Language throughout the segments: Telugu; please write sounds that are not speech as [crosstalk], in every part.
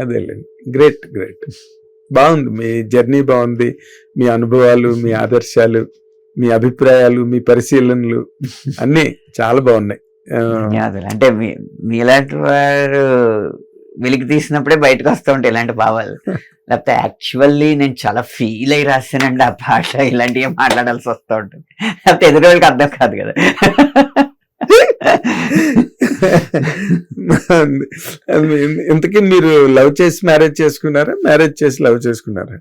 అదేలేండి. గ్రేట్ గ్రేట్ బాగుంది. మీ జర్నీ బాగుంది. మీ అనుభవాలు మీ ఆదర్శాలు మీ అభిప్రాయాలు మీ పరిశీలనలు అన్నీ చాలా బాగున్నాయి. అంటే మీ మీలాంటి వారు వెలికి తీసినప్పుడే బయటకు వస్తూ ఉంటాయి ఇలాంటి భావాలు. లేకపోతే యాక్చువల్లీ నేను చాలా ఫీల్ అయి రాశానండి ఆ భాష. ఇలాంటివి మాట్లాడాల్సి వస్తూ ఉంటుంది. లేకపోతే ఎదురు వాళ్ళకి అర్థం కాదు కదా. [laughs] [laughs] ఇంతకీ మీరు లవ్ చేసి మ్యారేజ్ చేసుకున్నారా? మ్యారేజ్ చేసి లవ్ చేసుకున్నారా?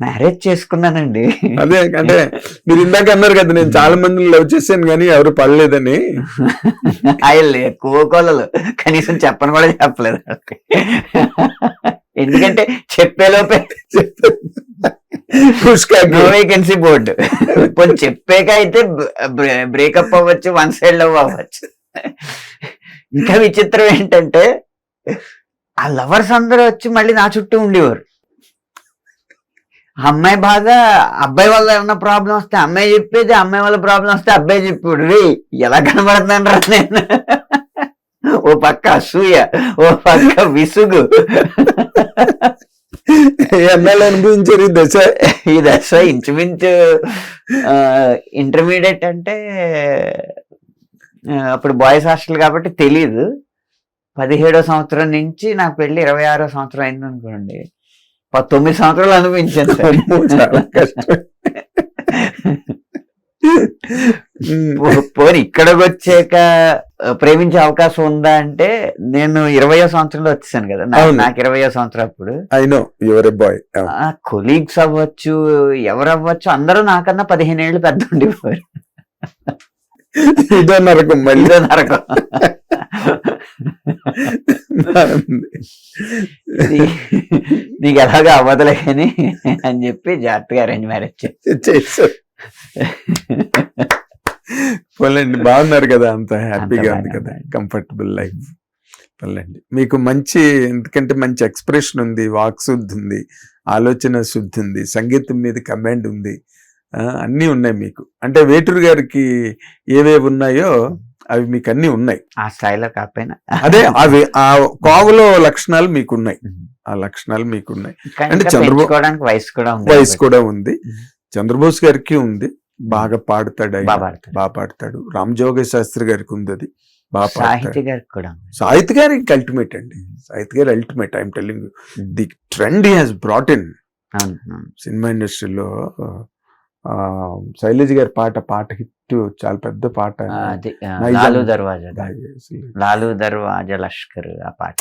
మ్యారేజ్ చేసుకున్నానండి. అదే అంటే మీరు ఇందాక అన్నారు కదా నేను చాలా మందిని లవ్ చేశాను కానీ ఎవరు పడలేదని. [laughs] ఆయన కోకోలలు. కనీసం చెప్పను కూడా చెప్పలేదు. ఎందుకంటే చెప్పేలోపే నో వేకెన్సీ బోర్డు ఇప్పుడు చెప్పాక అయితే బ్రేకప్ అవ్వచ్చు వన్ సైడ్ లవ్ అవ్వచ్చు. ఇంకా విచిత్రం ఏంటంటే ఆ లవర్స్ అందరూ వచ్చి మళ్ళీ నా చుట్టూ ఉండేవారు. అమ్మాయి బాధ అబ్బాయి వల్ల ఏమన్నా ప్రాబ్లం వస్తే అమ్మాయి చెప్పేది అమ్మాయి వల్ల ప్రాబ్లం వస్తే అబ్బాయి చెప్పాడు రే ఎలా కనబడుతున్నాను రా నేను? ఓ పక్క అసూయ ఓ పక్క విసుగు. ఎన్నాళ్ళు అనుభవించారు ఈ దశ. ఈ దశ ఇంచుమించు ఇంటర్మీడియట్ అంటే అప్పుడు బాయ్స్ హాస్టల్ కాబట్టి తెలీదు. పదిహేడో సంవత్సరం నుంచి నాకు పెళ్ళి ఇరవై ఆరో సంవత్సరం అయింది అనుకోండి. తొమ్మిది సంవత్సరాలు పో- పోనీ ఇక్కడికి వచ్చాక ప్రేమించే అవకాశం ఉందా అంటే నేను ఇరవయో సంవత్సరంలో వచ్చేసాను కదా. నాకు ఇరవయో సంవత్సరం అప్పుడు. I know your boy. Colleagues అవ్వచ్చు ఎవరు అవ్వచ్చు అందరూ నాకన్నా పదిహేను ఏళ్ళు పెద్ద ఉండేవారు. ఇదో నరకం మళ్ళీ. నరకం. నీకు ఎలాగో అవ్వదులే కానీ అని చెప్పి జాగ్రత్తగా అరేంజ్ మ్యారేజ్ చేశారు పోలేండి బాగున్నారు కదా అంత హ్యాపీగా ఉంది కదా. కంఫర్టబుల్ లైఫ్ పోలేండి మీకు మంచి ఎందుకంటే మంచి ఎక్స్ప్రెషన్ ఉంది వాక్ శుద్ధి ఉంది ఆలోచన శుద్ధి ఉంది సంగీతం మీద కమాండ్ ఉంది. అన్నీ ఉన్నాయి మీకు. అంటే వేటూరు గారికి ఏవేవి ఉన్నాయో అవి మీకు అన్నీ ఉన్నాయి. ఆ స్థాయిలో కాకపోయినా. అదే అవి ఆ కోవలో లక్షణాలు మీకు ఉన్నాయి ఆ లక్షణాలు మీకు ఉన్నాయి అంటే చంద్రబాబు- వయసు కూడా ఉంది వయసు కూడా ఉంది. చంద్రబోస్ గారికి ఉంది. బాగా పాడతాడు. బాగా పాడతాడు. రామజోగ శాస్త్రి గారికి ఉంది అది. బాగా సాహిత్య గారికి కూడా అల్టిమేట్ అండి. సాహిత్ గారి ultimate I'm telling. The trend has brought in. Cinema ఇండస్ట్రీలో శైలజ్ గారి పాట పాట హిట్ చాలా పెద్ద పాట. లాలు దర్వాజా లాలు దర్వాజా లష్కర్ ఆ పాట.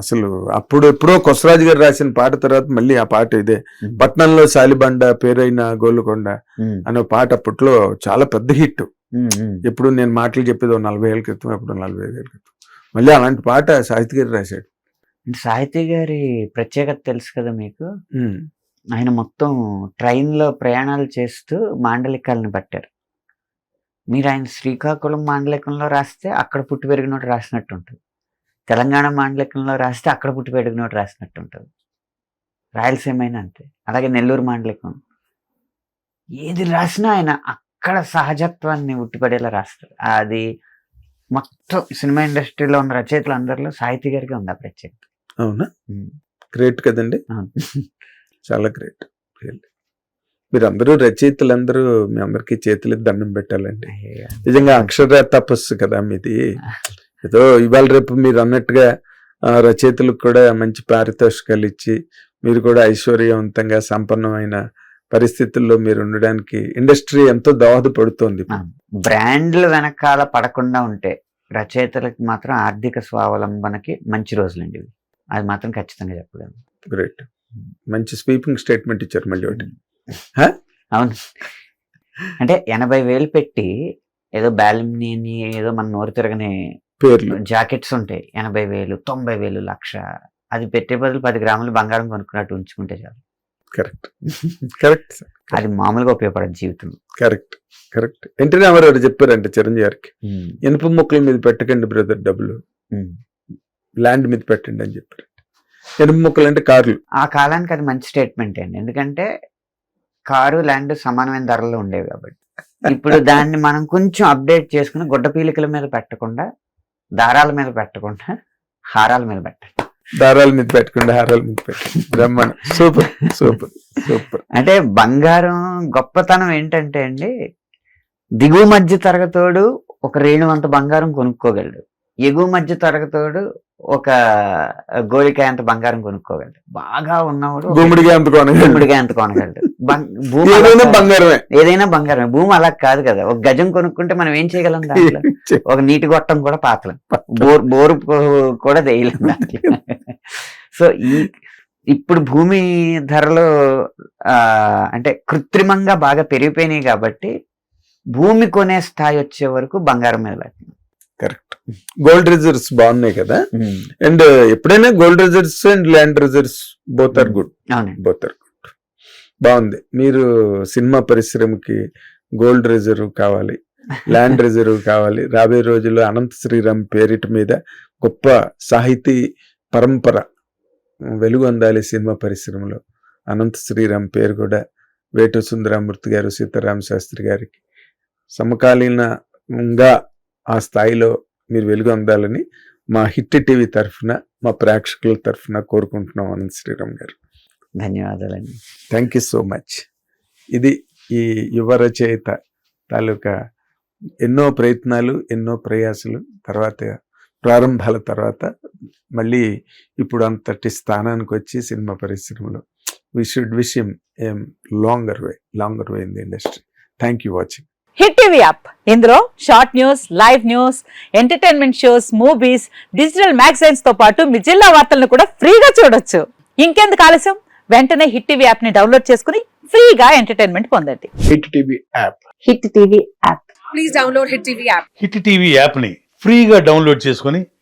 అసలు అప్పుడు ఎప్పుడో కొసరాజు గారు రాసిన పాట తర్వాత మళ్ళీ ఆ పాట ఇదే. పట్నంలో సాలిబండ పేరైన గోలుకొండ అనే పాట అప్పట్లో చాలా పెద్ద హిట్. ఎప్పుడు నేను మాటలు చెప్పేది నలభై ఏళ్ళ క్రితం ఎప్పుడు నలభై ఐదు ఏళ్ళ క్రితం. మళ్ళీ అలాంటి పాట సాహిత్ గారు రాశాడు. సాహిత్య గారి ప్రత్యేకత తెలుసు కదా మీకు? ఆయన మొత్తం ట్రైన్లో ప్రయాణాలు చేస్తూ మాండలికాలను పట్టారు. మీరు ఆయన శ్రీకాకుళం మాండలికంలో రాస్తే అక్కడ పుట్టి పెరిగినోటి రాసినట్టు ఉంటుంది తెలంగాణ మాండలికంలో రాస్తే అక్కడ పుట్టి పెరిగినోటి రాసినట్టు ఉంటుంది రాయలసీమ అయినా అంతే. అలాగే నెల్లూరు మాండలికం. ఏది రాసినా ఆయన అక్కడ సహజత్వాన్ని ఉట్టిపడేలా రాస్తారు. అది మొత్తం సినిమా ఇండస్ట్రీలో ఉన్న రచయితలు అందరిలో సాహితీ గారికి ఉంది ఆ ప్రత్యేకత. అవునా. గ్రేట్ కదండి. చాలా గ్రేట్. మీరు అందరూ రచయితలందరూ మీ అందరికీ చేతులు దండం పెట్టాలండి. నిజంగా అక్షర తపస్సు కదా మీది. ఏదో ఇవాళ రేపు మీరు అన్నట్టుగా రచయితలకు కూడా మంచి పారితోషికాలు ఇచ్చి మీరు కూడా ఐశ్వర్యవంతంగా సంపన్నమైన పరిస్థితుల్లో మీరు ఉండడానికి ఇండస్ట్రీ ఎంతో దోహదపడుతోంది. బ్రాండ్లు వెనకాల పడకుండా ఉంటే రచయితలకు మాత్రం ఆర్థిక స్వావలంబనకి మంచి రోజులండి అది మాత్రం ఖచ్చితంగా చెప్పగలను. గ్రేట్ మంచి స్వీపింగ్ స్టేట్మెంట్ ఇచ్చారు మళ్ళీ ఒకటి. [laughs] అవును. అంటే ఎనభై వేలు పెట్టి ఏదో బ్యాలిమ్ని ఏదో మన నోరు తిరగని పేర్లు. జాకెట్స్ ఉంటాయి. ఎనభై వేలు తొంభై వేలు లక్ష. అది పెట్టే బదులు పది గ్రాములు బంగారం కొనుక్కున్నట్టు ఉంచుకుంటే చాలు. కరెక్ట్. [laughs] కరెక్ట్. అది మామూలుగా ఉపయోగపడదు జీవితం. కరెక్ట్. కరెక్ట్. ఎన్టీ రామారావు చెప్పారంటే చిరంజీవి గారికి ఇనుప మొక్కల మీద పెట్టకండి బ్రదర్ డబ్బులు. ల్యాండ్ మీద పెట్టండి అని చెప్పారు. ఇనుప మొక్కలు అంటే కార్లు. ఆ కాలానికి అది మంచి స్టేట్మెంట్ అండి. ఎందుకంటే కారు ల్యాండ్ సమానమైన ధరలు ఉండేవి కాబట్టి. ఇప్పుడు దాన్ని మనం కొంచెం అప్డేట్ చేసుకుని గుడ్డ పీలికల మీద పెట్టకుండా దారాల మీద పెట్టకుండా హారాల మీద పెట్టాలి దారాల మీద పెట్టుకుంటే హారాల మీద బ్రహ్మాండం సూపర్ సూపర్ సూపర్. అంటే బంగారం గొప్పతనం ఏంటంటే అండి దిగువ మధ్య తరగతోడు ఒక రేణు అంత బంగారం కొనుక్కోగలడు. ఎగువ మధ్య తరగతోడు ఒక గోళికాయ అంత బంగారం కొనుక్కోగలడు. బాగా ఉన్నవాడు గుమ్మడిగా అంత కొనగలడు. గుమ్మడికాయ అంత కొనగలడు. భూమి ఏదైనా. బంగారమే. ఏదైనా బంగారం భూమి అలా కాదు కదా. ఒక గజం కొనుక్కుంటే మనం ఏం చేయగలం దాంట్లో? ఒక నీటి గొట్టం కూడా పాతలేం. బోర్ బోరు కూడా వేయలేం దాంట్లో. సో ఈ ఇప్పుడు భూమి ధరలు అంటే కృత్రిమంగా బాగా పెరిగిపోయినాయి కాబట్టి భూమి కొనే స్థాయి వచ్చే వరకు బంగారం మీద లెక్క. కరెక్ట్. గోల్డ్ రిజర్వ్స్ బాగున్నాయి కదా? అండ్ ఎప్పుడైనా gold reserves and land reserves both are good. Both are good. బాగుంది. మీరు సినిమా పరిశ్రమకి గోల్డ్ రిజర్వ్ కావాలి ల్యాండ్ రిజర్వ్ కావాలి. రాబోయే రోజుల్లో అనంత శ్రీరామ్ పేరిట మీద గొప్ప సాహితీ పరంపర వెలుగు అందాలి సినిమా పరిశ్రమలో. అనంత శ్రీరామ్ పేరు కూడా వేటు సుందరామూర్తి గారు సీతారామ శాస్త్రి గారికి సమకాలీనంగా ఆ స్థాయిలో మీరు వెలుగు అందాలని మా హిట్ టీవీ తరఫున మా ప్రేక్షకుల తరఫున కోరుకుంటున్నాం అనంత శ్రీరామ్ గారు. ధన్యవాదాలండి. థ్యాంక్ యూ సో మచ్ ఇది ఈ యువ రచయిత తాలూకా ఎన్నో ప్రయత్నాలు ఎన్నో ప్రయాసాలు తర్వాత ప్రారంభాల తర్వాత మళ్ళీ ఇప్పుడు అంతటి స్థానానికి వచ్చి సినిమా పరిశ్రమలో. We should wish him a longer way longer way in the industry thank you watching hit TV app. ఇందులో short news live news entertainment shows movies digital మ్యాగజైన్స్తో పాటు మీ జిల్లా వార్తలను కూడా ఫ్రీగా చూడొచ్చు. ఇంకెందుకు ఆలస్యం? వెంటనే హిట్ టీవీ యాప్ని డౌన్లోడ్ చేసుకుని ఫ్రీగా ఎంటర్టైన్మెంట్ పొందండి. Hit TV app. Hit TV app. Please download Hit TV app. Hit TV యాప్ని ఫ్రీగా డౌన్లోడ్ చేసుకొని